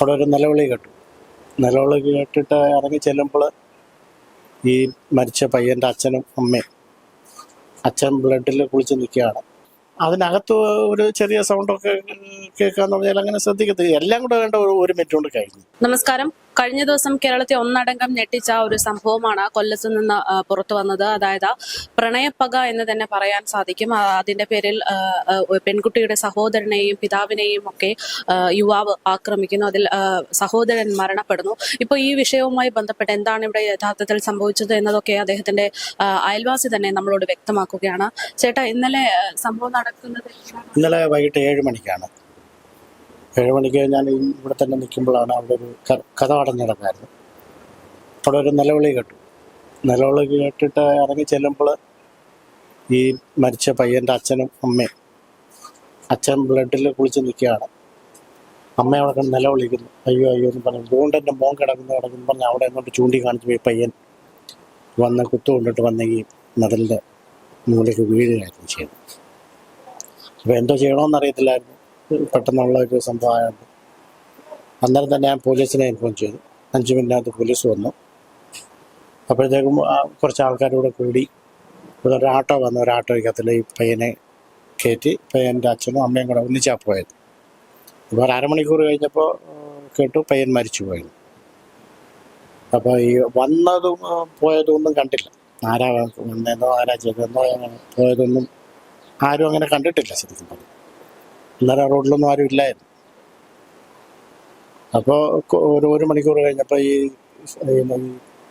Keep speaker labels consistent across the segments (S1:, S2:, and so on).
S1: അവിടെ ഒരു നിലവിളി കേട്ടു. നിലവിളി കേട്ടിട്ട് ഇറങ്ങി ചെല്ലുമ്പോൾ ഈ മരിച്ച പയ്യന്റെ അച്ഛനും അമ്മയും അച്ഛൻ ബ്ലഡിൽ കുളിച്ച് നിൽക്കുകയാണ്. അതിനകത്ത് ഒരു ചെറിയ സൗണ്ടൊക്കെ കേൾക്കാന്ന് പറഞ്ഞാൽ അങ്ങനെ ശ്രദ്ധിക്കത്തില്ല. എല്ലാം കൂടെ വേണ്ട ഒരു മിനിറ്റ് കൊണ്ട് കഴിഞ്ഞു.
S2: നമസ്കാരം. കഴിഞ്ഞ ദിവസം കേരളത്തെ ഒന്നടങ്കം ഞെട്ടിച്ച ഒരു സംഭവമാണ് കൊല്ലത്ത് നിന്ന് പുറത്തു വന്നത്. അതായത് പ്രണയപ്പക എന്ന് തന്നെ പറയാൻ സാധിക്കും. അതിന്റെ പേരിൽ പെൺകുട്ടിയുടെ സഹോദരനെയും പിതാവിനെയും ഒക്കെ യുവാവ് ആക്രമിക്കുന്നു. അതിൽ സഹോദരൻ മരണപ്പെടുന്നു. ഇപ്പോൾ ഈ വിഷയവുമായി ബന്ധപ്പെട്ട് എന്താണ് ഇവിടെ യഥാർത്ഥത്തിൽ സംഭവിച്ചത് എന്നതൊക്കെ അദ്ദേഹത്തിന്റെ അയൽവാസി തന്നെ നമ്മളോട് വ്യക്തമാക്കുകയാണ്. ചേട്ടാ ഇന്നലെ സംഭവം നടക്കുന്നത്
S1: ഇന്നലെ വൈകിട്ട് ഏഴ് മണിക്കാണ്. ഏഴ് മണിക്ക് ഞാൻ ഈ ഇവിടെ തന്നെ നിൽക്കുമ്പോഴാണ് അവിടെ ഒരു കഥ അടഞ്ഞു അവിടെ ഒരു നിലവിളി കേട്ടു. നിലവിളി കേട്ടിട്ട് ഇറങ്ങി ചെല്ലുമ്പോൾ ഈ മരിച്ച പയ്യന്റെ അച്ഛനും അമ്മയും അച്ഛൻ ബ്ലഡിൽ കുളിച്ച് നിൽക്കുകയാണ്. അമ്മ അവിടെ നിലവിളിക്കുന്നു. അയ്യോ അയ്യോ എന്ന് പറഞ്ഞു. അതുകൊണ്ട് എന്റെ മോൻ കിടക്കുന്നു കിടക്കുന്നു. പറഞ്ഞ് അവിടെ എങ്ങോട്ട് ചൂണ്ടി കാണിച്ചു പോയി പയ്യൻ. വന്ന് കുത്തു കൊണ്ടിട്ട് വന്ന് ഈ മതിലിന്റെ മൂലയ്ക്ക് വീഴുകയായിരുന്നു ചെയ്തു അപ്പോൾ എന്തോ ചെയ്യണമെന്ന് അറിയത്തില്ലായിരുന്നു പെട്ടെന്നുള്ള ഒരു സംഭവമായതുകൊണ്ട് അന്നേരം തന്നെ ഞാൻ പോലീസിനെ ഇൻഫോം ചെയ്തു. അഞ്ച് മിനിറ്റിനകത്ത് പോലീസ് വന്നു. അപ്പോഴത്തേക്കും കുറച്ച് ആൾക്കാരൂടെ കൂടി ഒരു ആട്ടോ വന്നു ഒരു ആട്ടോയ്ക്കകത്തിൽ ഈ പയ്യനെ കയറ്റി പയ്യന്റെ അച്ഛനും അമ്മയും കൂടെ ഒന്നിച്ചാ പോയത്. ഇപ്പോൾ ഒരു അരമണിക്കൂർ കഴിഞ്ഞപ്പോൾ കേട്ടു പയ്യൻ മരിച്ചു പോയി. അപ്പോൾ ഈ വന്നതും പോയതൊന്നും കണ്ടില്ല. ആരാ വന്നതെന്നോ ആരാ ചെയ്തതെന്നോ പോയതൊന്നും ആരും അങ്ങനെ കണ്ടിട്ടില്ല ശരിക്കും പറഞ്ഞു. അന്നേരം ആ റോഡിലൊന്നും ആരും ഇല്ലായിരുന്നു. അപ്പോൾ ഒരു ഒരു മണിക്കൂർ കഴിഞ്ഞപ്പോൾ ഈ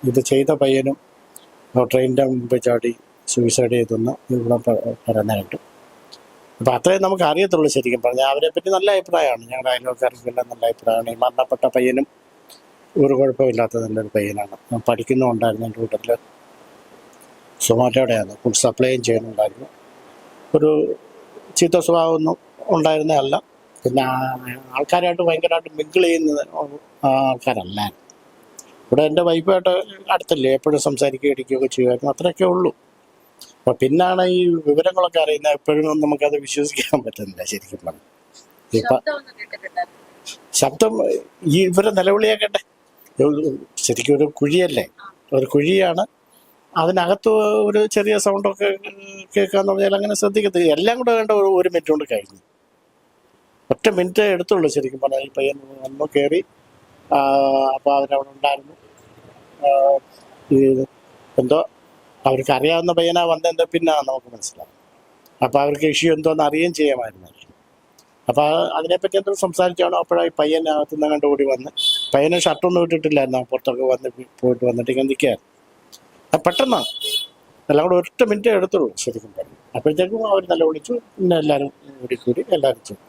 S1: ഇത് ചെയ്ത പയ്യനും ട്രെയിനിന്റെ മുമ്പിൽ ചാടി സൂയിസൈഡ് ചെയ്തെന്ന് ഇവിടെ പറയുന്ന കണ്ടു അപ്പോൾ അത്രയും നമുക്ക് അറിയത്തുള്ളൂ ശരിക്കും പറഞ്ഞാൽ അവരെ പറ്റി നല്ല അഭിപ്രായമാണ്. ഞങ്ങളുടെ അയൽവക്കാർക്കെല്ലാം നല്ല അഭിപ്രായമാണ്. ഈ മരണപ്പെട്ട പയ്യനും ഒരു കുഴപ്പമില്ലാത്ത നല്ലൊരു പയ്യനാണ്. പഠിക്കുന്നുണ്ടായിരുന്നു എന്റെ കൂട്ടത്തിൽ സൊമാറ്റോടെയാണ്. ഫുഡ് സപ്ലൈയും ചെയ്യുന്നുണ്ടായിരുന്നു. ഒരു ചീത്ത സ്വഭാവമൊന്നും ഉണ്ടായിരുന്നതല്ല. പിന്നെ ആൾക്കാരായിട്ട് ഭയങ്കരമായിട്ട് മിങ്കിൾ ചെയ്യുന്ന ആൾക്കാരല്ല. ഇവിടെ എന്റെ വൈഫായിട്ട് അടുത്തല്ലേ എപ്പോഴും സംസാരിക്കുകയും ഇടിക്കുകയൊക്കെ ചെയ്യുമായിരുന്നു. അത്രയൊക്കെ ഉള്ളൂ. അപ്പോൾ പിന്നാണ് ഈ വിവരങ്ങളൊക്കെ അറിയുന്നത്. എപ്പോഴും നമുക്കത് വിശ്വസിക്കാൻ പറ്റുന്നില്ല ശരിക്കും പറഞ്ഞു. ഇപ്പം ശബ്ദം ഈ ഇവരെ നിലവിളിയാക്കട്ടെ. ശരിക്കും ഒരു കുഴിയല്ലേ? ഒരു കുഴിയാണ്. അതിനകത്ത് ഒരു ചെറിയ സൗണ്ടൊക്കെ കേൾക്കാന്ന് പറഞ്ഞാൽ അങ്ങനെ ശ്രദ്ധിക്കത്തില്ല. എല്ലാം കൂടെ വേണ്ട ഒരു ഒരു മിനിറ്റ് കൊണ്ട് കഴിഞ്ഞു. ഒറ്റ മിനിറ്റ് എടുത്തുള്ളൂ ശരിക്കും പറഞ്ഞാൽ ഈ പയ്യൻ വന്നു കയറി അപ്പോൾ അവരവിടെ ഉണ്ടായിരുന്നു എന്തോ അവർക്ക് അറിയാവുന്ന പയ്യനാ വന്നതിന്റെ പിന്നെ നമുക്ക് മനസ്സിലാവും. അപ്പോൾ അവർക്ക് ഇഷ്യൂ എന്തോന്ന് അറിയുകയും ചെയ്യാമായിരുന്നു അപ്പോൾ അതിനെപ്പറ്റി എന്തോ സംസാരിച്ചാണോ അപ്പോഴാണ് ഈ പയ്യൻ അകത്തു നിന്ന് കണ്ട് ഓടി വന്ന്. പയ്യനെ ഷർട്ടൊന്നും ഇട്ടിട്ടില്ലായിരുന്നു. പുറത്തൊക്കെ വന്ന് പോയിട്ട് വന്നിട്ട് ഇങ്ങനെ നിൽക്കുകയായിരുന്നു. പെട്ടെന്നാണ് എല്ലാം കൂടെ ഒറ്റ മിനിറ്റ് എടുത്തുള്ളൂ ശരിക്കും പറഞ്ഞു അപ്പോഴത്തേക്കും അവർ നല്ല വിളിച്ചു. പിന്നെ എല്ലാവരും കൂടി കൂടി എല്ലാവരും ചെയ്തു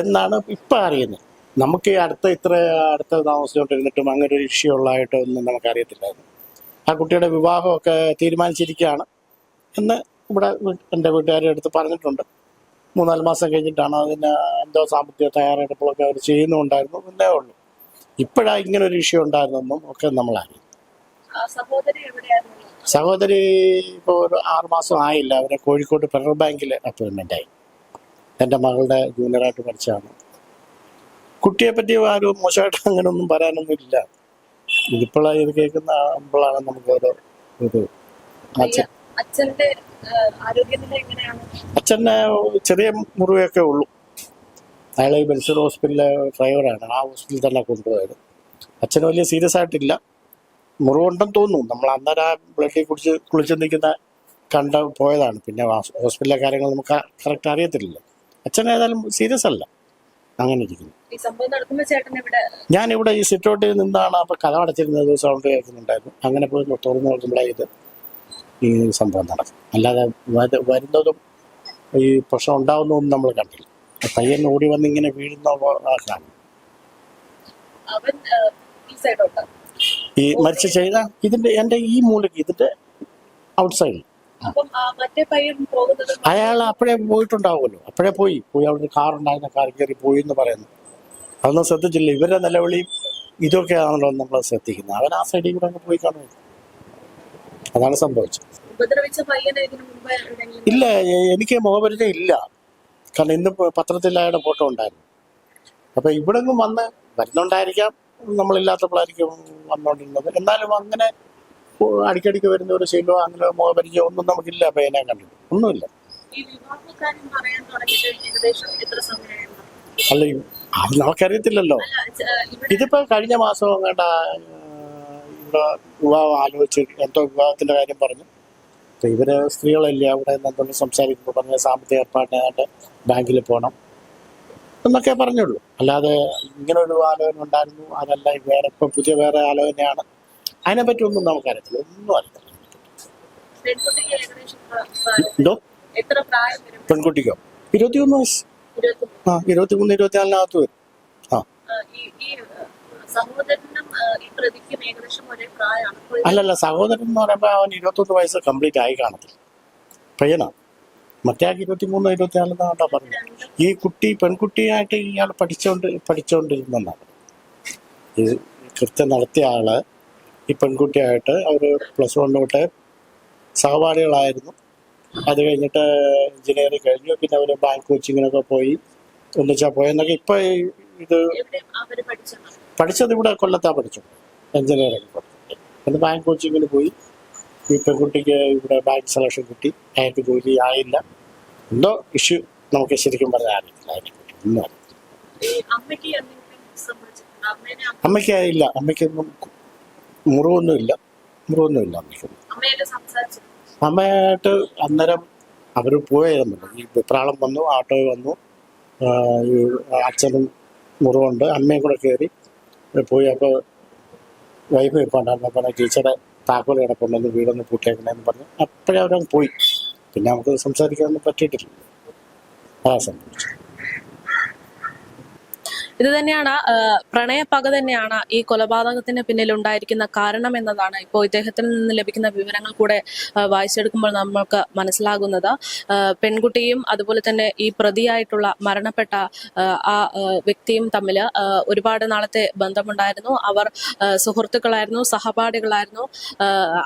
S1: എന്നാണ് ഇപ്പം അറിയുന്നത് നമുക്ക് അടുത്ത ഇത്ര അടുത്ത താമസിച്ചുകൊണ്ടിരുന്നിട്ടും അങ്ങനെ ഒരു ഇഷ്യൂ ഉള്ളതായിട്ട് ഒന്നും നമുക്ക് അറിയത്തില്ലായിരുന്നു ആ കുട്ടിയുടെ വിവാഹമൊക്കെ തീരുമാനിച്ചിരിക്കുകയാണ് എന്ന് ഇവിടെ എന്റെ വീട്ടുകാരുടെ അടുത്ത് പറഞ്ഞിട്ടുണ്ട്. മൂന്നാൽ മാസം കഴിഞ്ഞിട്ടാണ് അതിന് എന്തോ സാമ്പത്തിക തയ്യാറെടുപ്പുകളൊക്കെ അവർ ചെയ്യുന്നുണ്ടായിരുന്നു എന്നേ ഉള്ളൂ. ഇപ്പോഴാണ് ഇങ്ങനെ ഒരു ഇഷ്യൂ ഉണ്ടായിരുന്നെന്നും ഒക്കെ നമ്മളറിയും
S2: സഹോദരി
S1: ഇപ്പോൾ ഒരു ആറുമാസം ആയില്ല. അവരെ കോഴിക്കോട് ഫെഡറൽ ബാങ്കിൽ അപ്പോയിൻമെന്റ് ആയി. എന്റെ മകളുടെ ജൂനിയറായിട്ട് പഠിച്ചതാണ് കുട്ടിയെ പറ്റി ആരും മോശമായിട്ട് അങ്ങനെ ഒന്നും പറയാനൊന്നും ഇല്ല. ഇതിപ്പോഴാണ് ഇത് കേൾക്കുമ്പോഴാണ് നമുക്ക് ഓരോ ഇത്
S2: അച്ഛന്റെ
S1: അച്ഛന് ചെറിയ മുറിവൊക്കെ ഉള്ളൂ. അയാൾ ബെൽസൂർ ഹോസ്പിറ്റലിലെ ഡ്രൈവറാണ്. ആ ഹോസ്പിറ്റലിൽ തന്നെ കൊണ്ടുപോയത്. അച്ഛന് വലിയ സീരിയസ് ആയിട്ടില്ല. മുറിവുണ്ടെന്ന് തോന്നുന്നു. നമ്മൾ അന്നേരം ആ ബ്ലഡിൽ കുടിച്ച് കുളിച്ച് നിൽക്കുന്ന കണ്ട പോയതാണ്. പിന്നെ ഹോസ്- ഹോസ്പിറ്റലിലെ കാര്യങ്ങൾ നമുക്ക് കറക്റ്റ് അറിയത്തില്ലല്ലോ. അച്ഛൻ ഏതായാലും സീരിയസ് അല്ല. അങ്ങനെ ഇരിക്കുന്നു. ഞാൻ ഇവിടെ ഈ സിറ്റൗട്ടിൽ നിന്നാണ് അപ്പൊ കഥ അടച്ചിരുന്നത്. സൗണ്ട് കേൾക്കുന്നുണ്ടായിരുന്നു. അങ്ങനെ പോയി തുറന്നു നോക്കുമ്പോഴേ ഇത് ഈ സംഭവം നടക്കും. അല്ലാതെ വര- വരുന്നതും ഈ പ്രശ്നം ഉണ്ടാവുന്നതും നമ്മൾ കണ്ടില്ല. പയ്യൻ ഓടി വന്ന് ഇങ്ങനെ വീഴുന്ന കാണും.
S2: അവൻ ഈ ഈ സൈഡോട്ട്
S1: ഈ മരിച്ച ചെയ്ത ഇതിന്റെ എന്റെ ഈ മൂലക്ക് ഇതിന്റെ
S2: ഔട്ട്സൈഡ്
S1: അയാൾ അപ്പോഴേ പോയിട്ടുണ്ടാവുമല്ലോ. അപ്പോഴേ പോയി. പോയി അവിടെ ഒരു കാർ ഉണ്ടായിരുന്ന. കാർ കയറി പോയി എന്ന് പറയുന്നു. അതൊന്നും ശ്രദ്ധിച്ചില്ല. ഇവരുടെ നിലവിളിയും ഇതൊക്കെയാണല്ലോ നമ്മൾ ശ്രദ്ധിക്കുന്നത്. അവൻ ആ സൈഡിൽ കൂടെ അങ്ങ് പോയി കാണും. അതാണ് സംഭവിച്ചത്. ഇല്ല എനിക്ക് മുഖപരിചയം ഇല്ല. കാരണം ഇന്ന് പത്രത്തിൽ അയാളുടെ ഫോട്ടോ ഉണ്ടായിരുന്നു. അപ്പൊ ഇവിടെ വന്ന് വരുന്നുണ്ടായിരിക്കാം. നമ്മളില്ലാത്തപ്പോഴായിരിക്കും വന്നുകൊണ്ടിരുന്നത് എന്നാലും അങ്ങനെ അടിക്കടിക്ക് വരുന്ന ഒരു ശീലമോ അങ്ങനെ മുഖപരിചയം ഒന്നും നമുക്കില്ല. പേനെ കണ്ടിട്ട് ഒന്നുമില്ല. അല്ല അത് നമുക്കറിയത്തില്ലല്ലോ. ഇതിപ്പോ കഴിഞ്ഞ മാസം അങ്ങോട്ട് ഇവിടെ വിവാഹം ആലോചിച്ച് എന്തോ വിവാഹത്തിന്റെ കാര്യം പറഞ്ഞു. ഇവർ സ്ത്രീകളല്ലേ അവിടെ എന്തെങ്കിലും സംസാരിക്കുമ്പോൾ പറഞ്ഞ സാമ്പത്തിക ഏർപ്പാടിനായിട്ട് ബാങ്കിൽ പോകണം എന്നൊക്കെ പറഞ്ഞുള്ളൂ. അല്ലാതെ ഇങ്ങനെ ഒരു ആലോചന ഉണ്ടായിരുന്നു. അതല്ല വേറെ ഇപ്പൊ പുതിയ വേറെ ആലോചനയാണ്. അതിനെപ്പറ്റി ഒന്നും നമുക്കറിയത്തില്ല. ഒന്നും അറിയത്തില്ല. എന്തോ? പെൺകുട്ടിക്കോ? ഇരുപത്തിമൂന്ന് വയസ്സ്.
S2: ഇരുപത്തി
S1: ആ ഇരുപത്തിമൂന്ന് ഇരുപത്തിനാലിനകത്ത് വരും. ആ.
S2: ആ, ആ,
S1: അല്ലല്ല സഹോദരൻ എന്ന് പറയുമ്പോൾ അവൻ ഇരുപത്തൊന്ന് വയസ്സ് കംപ്ലീറ്റ് ആയി കാണത്തില്ല. പയ്യനാ മറ്റേ ഇരുപത്തി ഇരുപത്തിമൂന്നോ ഇരുപത്തിനാലെന്നാണ്ടാ പറഞ്ഞത്?
S2: രണ്ട്
S1: ഈ കുട്ടി പെൺകുട്ടിയായിട്ട് ഇയാൾ പഠിച്ചോണ്ട് പഠിച്ചുകൊണ്ടിരുന്നതാണ് ഈ കൃത്യം നടത്തിയ ആൾ ഈ പെൺകുട്ടിയായിട്ട് അവർ പ്ലസ് വൺ തൊട്ട് സഹപാഠികളായിരുന്നു. അത് കഴിഞ്ഞിട്ട് എഞ്ചിനീയറിംഗ് കഴിഞ്ഞു. പിന്നെ അവർ ബാങ്ക് കോച്ചിങ്ങിനൊക്കെ പോയി. ഒന്നിച്ചാ പോയെന്നൊക്കെ ഇപ്പൊ ഇത്
S2: പഠിച്ചത്
S1: ഇവിടെ കൊല്ലത്താ പഠിച്ചു എഞ്ചിനീയറിംഗ് പഠിച്ചു ബാങ്ക് കോച്ചിങ്ങിന് പോയി. ഈ പെൺകുട്ടിക്ക് ഇവിടെ ബാങ്ക് സെലക്ഷൻ കിട്ടി. അയാൾക്ക് ജോലി ആയില്ല. എന്തോ ഇഷ്യൂ. നമുക്ക് ശരിക്കും പറഞ്ഞാൽ അറിയത്തില്ല അതിനെപ്പറ്റി ഒന്നും അറിയത്തില്ല
S2: മുറിവൊന്നും അമ്മയ്ക്ക് അമ്മ-
S1: അമ്മയ്ക്ക് ഇല്ല അമ്മയ്ക്കൊന്നും മുറിവൊന്നുമില്ല മുറിവൊന്നുമില്ല അമ്മയ്ക്കൊന്നും
S2: അമ്മയായിട്ട്
S1: അന്നേരം അവർ പോയായിരുന്നല്ലോ ഈ വെപ്രാളം വന്നു ആട്ടോ വന്നു. ഈ അച്ഛനും മുറിവുണ്ട്. അമ്മയും കൂടെ കയറി പോയി. അപ്പോൾ വൈഫ് ഇപ്പോണ്ടായിരുന്നു അപ്പോൾ ടീച്ചറെ താക്കോൽ കിടപ്പുണ്ടെന്ന് വീടൊന്ന് പൂട്ടിയേക്കണേന്ന് പറഞ്ഞു അപ്പോഴേ അവരങ്ങ് പോയി. പിന്നെ നമുക്ക് സംസാരിക്കാനൊന്നും പറ്റിയിട്ടില്ല. അതാ സംഭവിച്ചത്
S2: ഇത് തന്നെയാണ് പ്രണയപ്പക തന്നെയാണ് ഈ കൊലപാതകത്തിന് പിന്നിൽ ഉണ്ടായിരിക്കുന്ന കാരണം എന്നതാണ് ഇപ്പോൾ ഇദ്ദേഹത്തിൽ നിന്ന് ലഭിക്കുന്ന വിവരങ്ങൾ കൂടെ വായിച്ചെടുക്കുമ്പോൾ നമ്മൾക്ക് മനസ്സിലാകുന്നത്. പെൺകുട്ടിയും അതുപോലെ തന്നെ ഈ പ്രതിയായിട്ടുള്ള മരണപ്പെട്ട ആ, വ്യക്തിയും തമ്മിൽ ഒരുപാട് നാളത്തെ ബന്ധമുണ്ടായിരുന്നു. അവർ സുഹൃത്തുക്കളായിരുന്നു സഹപാഠികളായിരുന്നു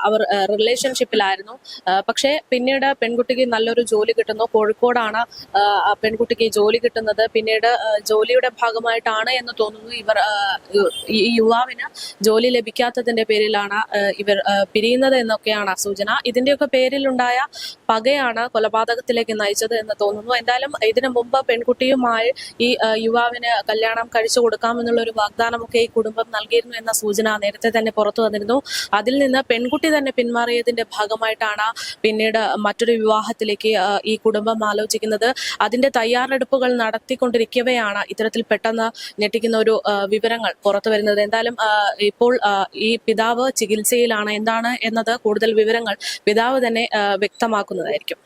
S2: അവർ റിലേഷൻഷിപ്പിലായിരുന്നു. പക്ഷേ പിന്നീട് പെൺകുട്ടിക്ക് നല്ലൊരു ജോലി കിട്ടുന്നു. കോഴിക്കോടാണ് പെൺകുട്ടിക്ക് ജോലി കിട്ടുന്നത്. പിന്നീട് ജോലിയുടെ ജോലിയുടെ ഭാഗമായിട്ടാണ് എന്ന് തോന്നുന്നു ഇവർ ഈ യുവാവിന് ജോലി ലഭിക്കാത്തതിന്റെ പേരിലാണ് ഇവർ പിരിയുന്നത് എന്നൊക്കെയാണ് സൂചന. ഇതിന്റെയൊക്കെ പേരിലുണ്ടായ പകയാണ് കൊലപാതകത്തിലേക്ക് നയിച്ചത് എന്ന് തോന്നുന്നു. എന്തായാലും ഇതിനു മുമ്പ് പെൺകുട്ടിയുമായി ഈ യുവാവിന് കല്യാണം കഴിച്ചു കൊടുക്കാമെന്നുള്ള ഒരു വാഗ്ദാനമൊക്കെ ഈ കുടുംബം നൽകിയിരുന്നു എന്ന സൂചന നേരത്തെ തന്നെ പുറത്തു വന്നിരുന്നു. അതിൽ നിന്ന് പെൺകുട്ടി തന്നെ പിന്മാറിയതിന്റെ ഭാഗമായിട്ടാണ് പിന്നീട് മറ്റൊരു വിവാഹത്തിലേക്ക് ഈ കുടുംബം ആലോചിക്കുന്നത്. അതിന്റെ തയ്യാറെടുപ്പുകൾ നടത്തിക്കൊണ്ടിരിക്കവെയാണ് ഇത്തരത്തിൽ പെട്ടെന്ന് ഞെട്ടിക്കുന്ന ഒരു വിവരങ്ങൾ പുറത്തു വരുന്നത്. എന്തായാലും ഇപ്പോൾ ഈ പിതാവ് ചികിത്സയിലാണ്. എന്താണ് എന്നത് കൂടുതൽ വിവരങ്ങൾ പിതാവ് തന്നെ വ്യക്തമാക്കുന്നതായിരിക്കും.